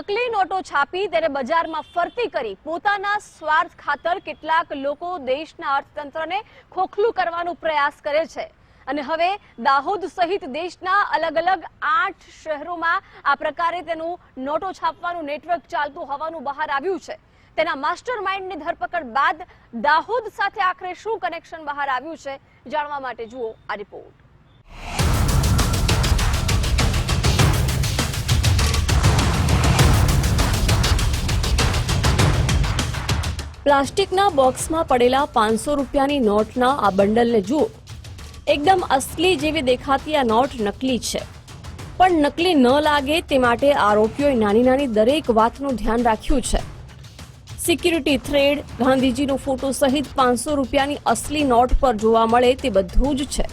નકલી નોટો છાપી તેને બજારમાં ફરતી કરી પોતાના સ્વાર્થ ખાતર કેટલાક લોકો દેશના અર્થતંત્રને ખોખલું કરવાનો પ્રયાસ કરે છે. અને હવે દાહોદ સહિત દેશના અલગ અલગ આઠ શહેરોમાં આ પ્રકારે તેનું નોટો છાપવાનું નેટવર્ક ચાલતું હોવાનું બહાર આવ્યું છે. તેના માસ્ટર માઇન્ડની ધરપકડ બાદ દાહોદ સાથે આખરે શું કનેક્શન બહાર આવ્યું છે, જાણવા માટે જુઓ આ રિપોર્ટ. પ્લાસ્ટિકના બોક્સમાં પડેલા પાંચસો રૂપિયાની નોટના આ બંડલને જુઓ. એકદમ અસલી જેવી દેખાતી આ નોટ નકલી છે. પણ નકલી ન લાગે તે માટે આરોપીઓએ નાની નાની દરેક વાતનું ધ્યાન રાખ્યું છે. સિક્યુરિટી થ્રેડ, ગાંધીજીનો ફોટો સહિત પાંચસો રૂપિયાની અસલી નોટ પર જોવા મળે તે બધું જ છે.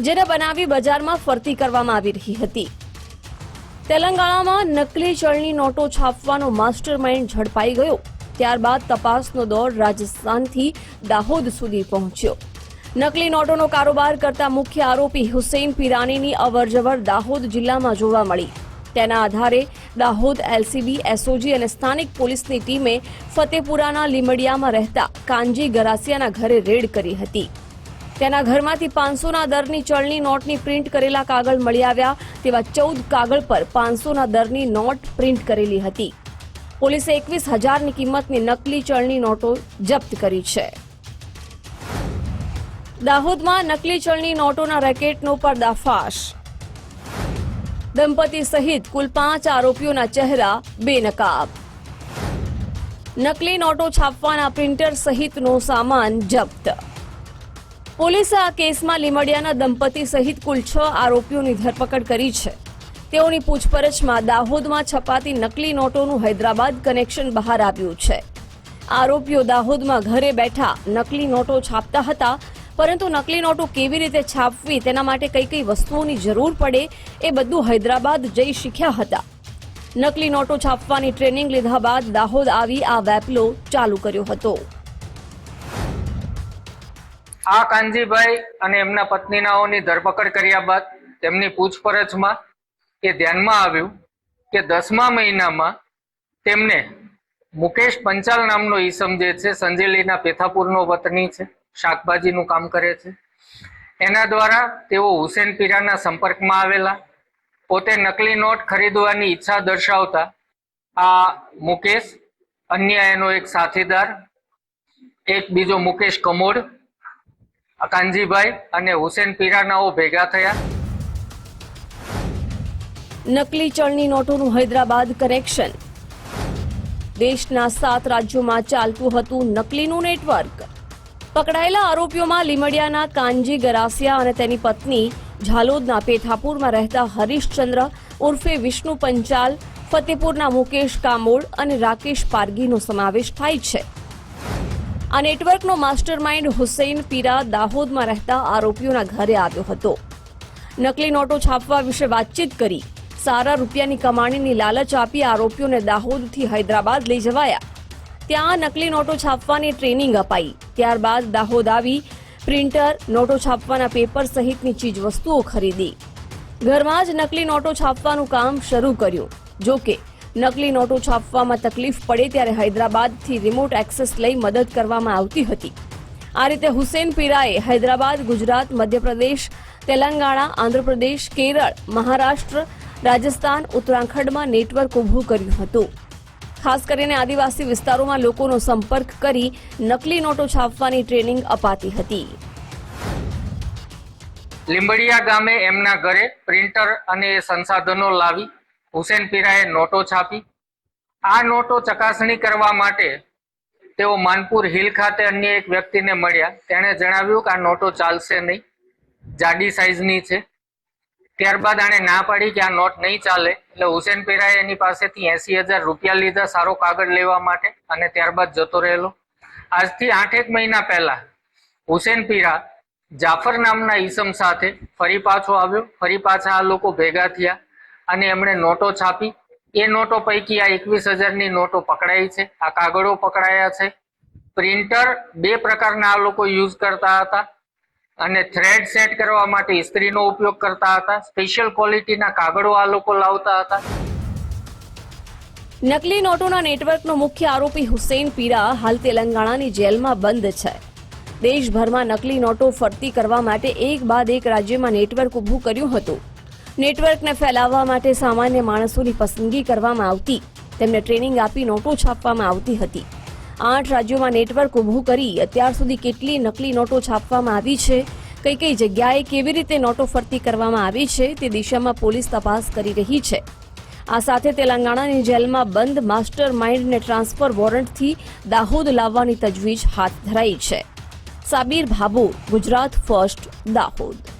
જેને બનાવી બજારમાં ફરતી કરવામાં આવી રહી હતી. તેલંગાણામાં નકલી ચલણી નોટો છાપવાનો માસ્ટર માઇન્ડ ઝડપાઈ ગયો. ત્યારબાદ તપાસનો દોર રાજસ્થાનથી દાહોદ સુધી પહોંચ્યો. નકલી નોટોનો કારોબાર કરતા મુખ્ય આરોપી હુસૈન પિરાનીની અવરજવર દાહોદ જિલ્લામાં જોવા મળી. તેના આધારે દાહોદ એલસીબી, એસઓજી અને સ્થાનિક પોલીસની ટીમે ફતેપુરાના લીમડિયામાં રહેતા કાનજી ગરાસિયાના ઘરે રેડ કરી હતી. તેના ઘરમાંથી પાંચસોના દરની ચલણી નોટની પ્રિન્ટ કરેલા કાગળ મળી આવ્યા તેવા ચૌદ કાગળ પર પાંચસોના દરની નોટ પ્રિન્ટ કરેલી હતી. પોલીસે એકવીસ હજારની કિંમતની નકલી ચલણી નોટો જપ્ત કરી છે. દાહોદમાં નકલી ચલણી નોટોના રેકેટનો પર્દાફાશ. દંપતી સહિત કુલ પાંચ આરોપીઓના ચહેરા બેનકાબ. નકલી નોટો છાપવાના પ્રિન્ટર સહિતનો સામાન જપ્ત. પોલીસે આ કેસમાં લીમડિયાના દંપતી સહિત કુલ છ આરોપીઓની ધરપકડ કરી છે. તેઓની પૂછપરછમાં દાહોદમાં છપાતી નકલી નોટોનું હૈદરાબાદ કનેક્શન બહાર આવ્યું છે. આરોપીઓ દાહોદમાં ઘરે બેઠા નકલી નોટો છાપતા હતા, પરંતુ નકલી નોટો કેવી રીતે છાપવી તેના માટે કઈ કઈ વસ્તુઓની જરૂર પડે એ બધું હૈદરાબાદ જઈ શીખ્યા હતા. નકલી નોટો છાપવાની ટ્રેનિંગ લીધા બાદ દાહોદ આવી આ વેપલો ચાલુ કર્યો હતો. આ કાનજીભાઈ અને એમના પત્નીનાઓની ધરપકડ કર્યા બાદ તેમની પૂછપરછમાં એ ધ્યાનમાં આવ્યું કે દસમા મહિનામાં તેમને મુકેશ પંચાલ નામનો ઈસમ જે છે, સંજેલીના પેથાપુરનો વતની છે, શાકભાજીનું કામ કરે છે. એના દ્વારા તેઓ હુસેન પીરાના સંપર્કમાં આવેલા, પોતે નકલી નોટ ખરીદવાની ઈચ્છા દર્શાવતા આ મુકેશ અન્ય એનો એક સાથીદાર, એક બીજો મુકેશ કમોડ, કાનજીભાઈ અને હુસેન પીરાનાઓ ભેગા થયા. નકલી ચલણી નોટોનું હૈદરાબાદ કનેક્શન દેશના સાત રાજ્યોમાં ચાલતું હતું નકલીનું નેટવર્ક. પકડાયેલા આરોપીઓમાં લીમડિયાના કાનજી ગરાસિયા અને તેની પત્ની ઝાલોદના પેથાપુરમાં રહેતા હરીશચંદ્ર ઉર્ફે વિષ્ણુ પંચાલ, ફતેપુરના મુકેશ કામોડ અને રાકેશ પારગીનો સમાવેશ થાય છે. આ નેટવર્કનો માસ્ટરમાઇન્ડ હુસૈન પીરા દાહોદમાં રહેતા આરોપીઓના ઘરે આવ્યો હતો. નકલી નોટો છાપવા વિશે વાતચીત કરી સારા રૂપિયાની કમાણીની લાલચ આપી આરોપીઓને દાહોદથી હૈદરાબાદ લઈ જવાયા. ત્યાં નકલી નોટો છાપવાની ટ્રેનિંગ અપાઈ. ત્યારબાદ દાહોદ આવી પ્રિન્ટર નોટો છાપવાના પેપર સહિતની ચીજ વસ્તુઓ ખરીદી. ઘરમાં જ નકલી નોટો છાપવાનું કામ શરૂ કર્યું. જો કે નકલી નોટો છાપવામાં તકલીફ પડે ત્યારે હૈદરાબાદથી રિમોટ એક્સેસ લઈ મદદ કરવામાં આવતી હતી. આ રીતે હુસેન પીરાએ હૈદરાબાદ, ગુજરાત, મધ્યપ્રદેશ, તેલંગાણા, આંધ્રપ્રદેશ, કેરળ, મહારાષ્ટ્ર રાજસ્થાન, ઉત્તરાખંડમાં નેટવર્ક ઊભું કર્યું હતું. ખાસ કરીને આદિવાસી વિસ્તારોમાં લોકોનો સંપર્ક કરી નકલી નોટો છાપવાની ટ્રેનિંગ અપાતી હતી. લીંબડિયા ગામે એમના ઘરે પ્રિન્ટર અને સંસાધનો લાવી હુસેન પીરાએ નોટો છાપી. આ નોટો ચકાસણી કરવા માટે તેઓ માનપુર હિલ ખાતે અન્ય એક વ્યક્તિને મળ્યા. તેણે જણાવ્યું કે આ નોટો ચાલશે નહીં. જાડી સાઈઝની છે. ત્યારબાદ આણે ના પાડી કે આ નોટ નહીં ચાલે, એટલે હુસેન પીરાએ એની પાસેથી એસી હજાર રૂપિયા લીધા સારો કાગળ લેવા માટે અને ત્યારબાદ જતો રહેલો. આજથી આઠેક મહિના પહેલા હુસેન પીરા જાફર નામના ઈસમ સાથે ફરી પાછો આવ્યો. ફરી પાછા આ લોકો ભેગા થયા અને એમણે નોટો છાપી. એ નોટો પૈકી આ એકવીસ હજારની નોટો પકડાઈ છે. આ કાગળો પકડાયા છે. પ્રિન્ટર બે પ્રકારના આ લોકો યુઝ કરતા હતા. અને થ્રેડ સેટ કરવા માટે ઇસ્ત્રીનો ઉપયોગ કરતા હતા. સ્પેશિયલ ક્વોલિટીના કાગળો આ લોકો લાવતા હતા. નકલી નોટોના નેટવર્કનો મુખ્ય આરોપી હુસેન પીરા હાલ તેલંગાણાની જેલમાં બંધ છે. દેશભરમાં નકલી નોટો ફરતી કરવા માટે એક બાદ એક રાજ્યમાં નેટવર્ક ઊભું કર્યું હતું. નેટવર્કને ફેલાવવા માટે સામાન્ય માણસોની પસંદગી કરવામાં આવતી. તેમને ટ્રેનિંગ આપી નોટો છાપવામાં આવતી હતી. આઠ રાજ્યોમાં નેટવર્ક ઊભું કરી અત્યાર સુધી કેટલી નકલી નોટો છાપવામાં આવી છે? કઈ કઈ જગ્યાએ કેવી રીતે નોટો ફરતી કરવામાં આવી છે તે દિશામાં પોલીસ તપાસ કરી રહી છે. આ સાથે તેલંગાણાની જેલમાં બંધ માસ્ટર માઇન્ડને ટ્રાન્સફર વોરંટથી દાહોદ લાવવાની તજવીજ હાથ ધરાઈ છે. સાબીર ભાબુ ગુજરાત ફર્સ્ટ, દાહોદ.